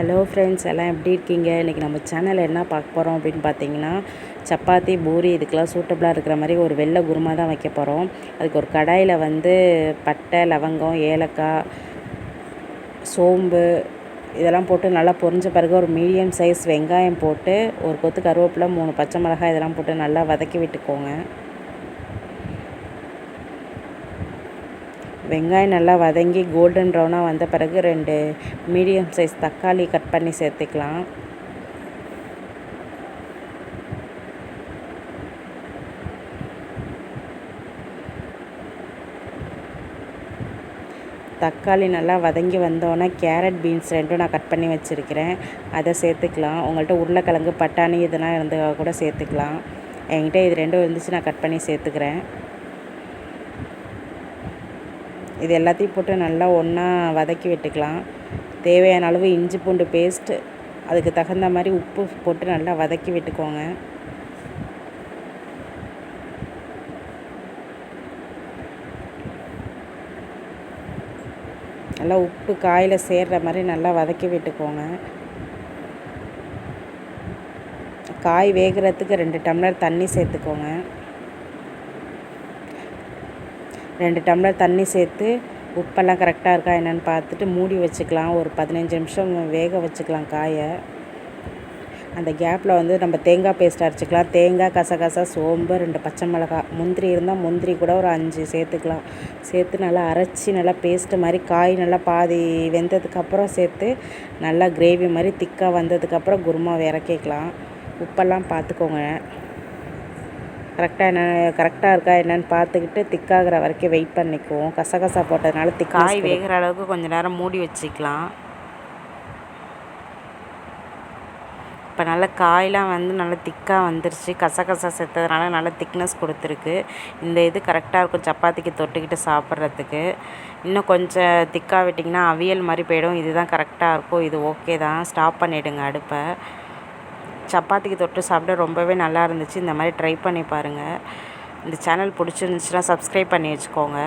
Hello friends எல்லாம் எப்படி இருக்கீங்க? இன்றைக்கி நம்ம சேனலில் என்ன பார்க்க போகிறோம் அப்படின்னு பார்த்தீங்கன்னா சப்பாத்தி பூரி இதுக்கெல்லாம் சூட்டபுளாக இருக்கிற மாதிரி ஒரு வெள்ளை குருமா தான் வைக்க போகிறோம் அதுக்கு ஒரு கடாயில் வந்து பட்டை லவங்கம் ஏலக்காய் சோம்பு இதெல்லாம் போட்டு நல்லா பொரிஞ்ச பிறகு ஒரு மீடியம் சைஸ் வெங்காயம் போட்டு ஒரு கொத்து கருவேப்பிலை மூணு பச்சை மிளகாய் இதெல்லாம் போட்டு நல்லா வதக்கி விட்டுக்கோங்க. வெங்காயம் நல்லா வதங்கி கோல்டன் ப்ரௌனாக வந்த பிறகு ரெண்டு மீடியம் சைஸ் தக்காளி கட் பண்ணி சேர்த்துக்கலாம். தக்காளி நல்லா வதங்கி வந்தோடனே கேரட் பீன்ஸ் ரெண்டும் நான் கட் பண்ணி வச்சுருக்கிறேன். அதை சேர்த்துக்கலாம். உங்கள்கிட்ட உருளைக்கிழங்கு பட்டாணி இதெல்லாம் இருந்தால் கூட சேர்த்துக்கலாம். என்கிட்ட இது ரெண்டும் இருந்துச்சு நான் கட் பண்ணி சேர்த்துக்கிறேன். இது எல்லாத்தையும் போட்டு நல்லா ஒன்றா வதக்கி விட்டுக்கலாம். தேவையான அளவு இஞ்சி பூண்டு பேஸ்ட்டு அதுக்கு தகுந்த மாதிரி உப்பு போட்டு நல்லா வதக்கி விட்டுக்கோங்க. நல்லா உப்பு காயில் சேர்கிற மாதிரி நல்லா வதக்கி விட்டுக்கோங்க. காய் வேகிறதுக்கு ரெண்டு டம்ளர் தண்ணி சேர்த்துக்கோங்க. ரெண்டு டம்ளர் தண்ணி சேர்த்து உப்பெல்லாம் கரெக்டாக இருக்கா என்னென்னு பார்த்துட்டு மூடி வச்சுக்கலாம். ஒரு பதினஞ்சு நிமிஷம் வேக வச்சுக்கலாம் காயை. அந்த கேப்பில் வந்து நம்ம தேங்காய் பேஸ்ட் அரைச்சிக்கலாம். தேங்காய் கசகசா சோம்பு ரெண்டு பச்சை மிளகாய் முந்திரி இருந்தால் முந்திரி கூட ஒரு அஞ்சு சேர்த்துக்கலாம். சேர்த்து நல்லா அரைச்சி நல்லா பேஸ்ட்டு மாதிரி காய் நல்லா பாதி வெந்ததுக்கப்புறம் சேர்த்து நல்லா கிரேவி மாதிரி திக்காக வந்ததுக்கப்புறம் குருமா இறக்கிக்கலாம். உப்பெல்லாம் பார்த்துக்கோங்க. கரெக்டாக என்ன கரெக்டாக இருக்கா என்னென்னு பார்த்துக்கிட்டு திக்காகிற வரைக்கும் வெயிட் பண்ணிக்குவோம் கசகசா போட்டதுனால திக்காய் வேகிற அளவுக்கு கொஞ்சம் நேரம் மூடி வச்சுக்கலாம். இப்போ நல்லா காயெலாம் வந்து நல்லா திக்காக வந்துருச்சு. கசகசா சேர்த்ததுனால நல்லா திக்னஸ் கொடுத்துருக்கு. இந்த இது கரெக்டாக இருக்கும். சப்பாத்திக்கு தொட்டுக்கிட்டு சாப்பிட்றதுக்கு. இன்னும் கொஞ்சம் திக்காக விட்டிங்கன்னா அவியல் மாதிரி போயிடும். இதுதான் கரெக்டாக இருக்கும். இது ஓகே தான். ஸ்டாப் பண்ணிவிடுங்க அடுப்பை. சப்பாத்திக்கு தொட்டு சாப்பிட ரொம்பவே நல்லா இருந்துச்சு. இந்த மாதிரி ட்ரை பண்ணி பாருங்கள் இந்த சேனல் பிடிச்சிருந்துச்சுன்னா சப்ஸ்கிரைப் பண்ணி வச்சுக்கோங்க.